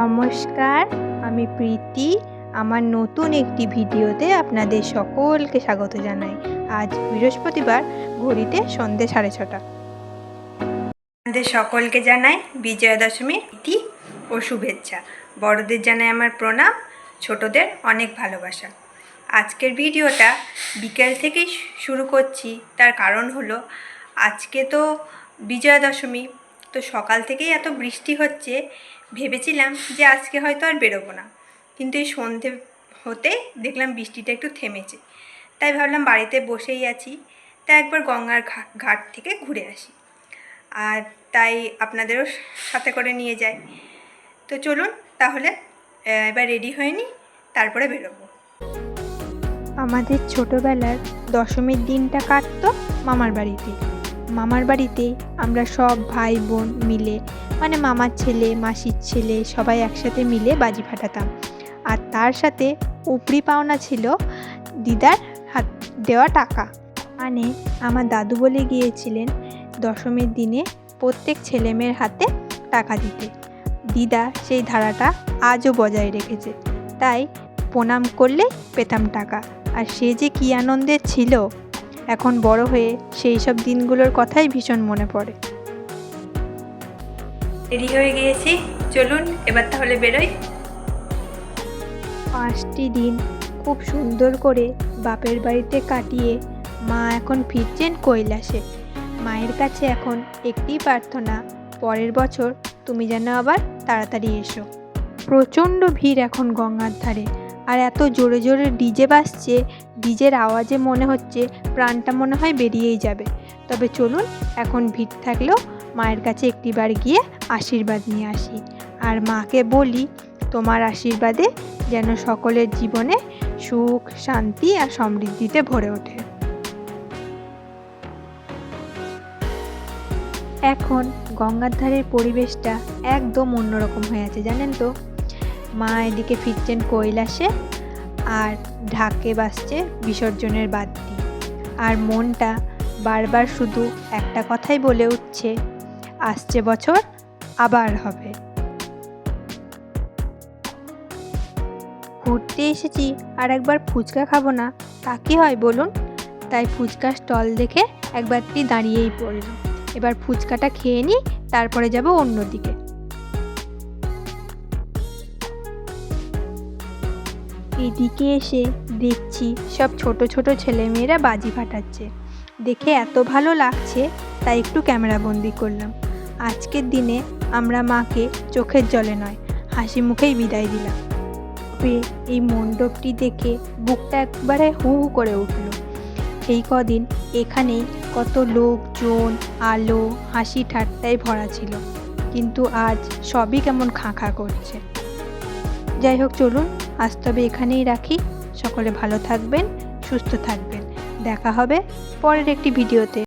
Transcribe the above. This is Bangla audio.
নমস্কার, আমি প্রীতি। আমার নতুন একটি ভিডিওতে আপনাদের সকলকে স্বাগত জানাই। আজ বৃহস্পতিবার, ঘড়িতে সন্ধে সাড়ে ছটা। আপনাদের সকলকে জানাই বিজয়া দশমীর প্রীতি ও শুভেচ্ছা। বড়দের জানাই আমার প্রণাম, ছোটদের অনেক ভালোবাসা। আজকের ভিডিওটা বিকেল থেকেই শুরু করছি। তার কারণ হলো, আজকে তো বিজয়া দশমী তো সকাল থেকেই এত বৃষ্টি হচ্ছে। ভেবেছিলাম যে আজকে হয়তো আর বেরোবো না। কিন্তু এই সন্ধে হতে দেখলাম বৃষ্টিটা একটু থেমেছে। তাই ভাবলাম বাড়িতে বসেই আছি। তাই একবার গঙ্গার ঘাট থেকে ঘুরে আসি। আর তাই আপনাদেরও সাথে করে নিয়ে যাই। তো চলুন তাহলে এবার রেডি হয়ে নিই, তারপরে বেরোবো। আমাদের ছোটোবেলার দশমীর দিনটা কাটতো মামার বাড়িতে। মামার বাড়িতে আমরা সব ভাই বোন মিলে মানে মামার ছেলে, মাসির ছেলে সবাই একসাথে মিলে বাজি ফাটাতাম। আর তার সাথে উপরি পাওনা ছিল দিদার হাত দেওয়া টাকা। মানে আমার দাদু বলে গিয়েছিলেন, দশমীর দিনে প্রত্যেক ছেলেমেয়ের হাতে টাকা দিতে। দিদা সেই ধারাটা আজও বজায় রেখেছে। তাই প্রণাম করলে পেতাম টাকা। আর সে যে কী আনন্দের ছিল এখন বড় হয়ে সেই সব দিনগুলোর কথাই ভীষণ মনে পড়ে। রেডি হয়ে গিয়েছি। চলুন এবার তাহলে বেরোই। পাঁচটি দিন খুব সুন্দর করে বাপের বাড়িতে কাটিয়ে মা এখন ফিরছেন কৈলাসে। মায়ের কাছে এখন একটি প্রার্থনা পরের বছর তুমি যেন আবার তাড়াতাড়ি এসো। প্রচণ্ড ভিড় এখন গঙ্গার ধারে। আর এত জোরে জোরে ডিজে বাজছে, ডিজের আওয়াজে মনে হচ্ছে প্রাণটা মনে হয় বেরিয়েই যাবে। তবে চলুন, এখন ভিড় থাকলেও মায়ের কাছে একটিবার গিয়ে আশীর্বাদ নিয়ে আসি। আর মাকে বলি, তোমার আশীর্বাদে যেন সকলের জীবনে সুখ, শান্তি আর সমৃদ্ধিতে ভরে ওঠে। এখন গঙ্গার ধারের পরিবেশটা একদম অন্যরকম হয়ে আছে, জানেন তো? মা এদিকে ফিরছেন কৈলাসে আর ঢাকে বাজছে বিসর্জনের বাদ্যি আর মনটা বারবার শুধু একটা কথাই বলে উঠছে, আসছে বছর আবার হবে। ঘুরতে এসেছি আর একবার ফুচকা খাব না, তা কি হয় বলুন? তাই ফুচকা স্টল দেখে একবারটি দাঁড়িয়েই পড়লাম। এবার ফুচকাটা খেয়ে নিই, তারপরে যাব অন্যদিকে। এদিকে এসে দেখছি সব ছোট ছোট ছেলেমেয়েরা বাজি ফাটাচ্ছে। দেখে এত ভালো লাগছে, তাই একটু ক্যামেরা বন্দি করলাম। আজকের দিনে আমরা মাকে চোখের জলে নয়, হাসি মুখেই বিদায় দিলাম। এই মণ্ডপটি দেখে বুকটা একবারে হু হু করে উঠল। এই কদিন এখানেই কত লোকজন, আলো, হাসি ঠাট্টায় ভরা ছিল। কিন্তু আজ সবই কেমন খাঁ খাঁ করছে। যাই হোক, চলুন আজ তবে এখানেই রাখি। সকলে ভালো থাকবেন সুস্থ থাকবেন। দেখা হবে পরের একটি ভিডিওতে।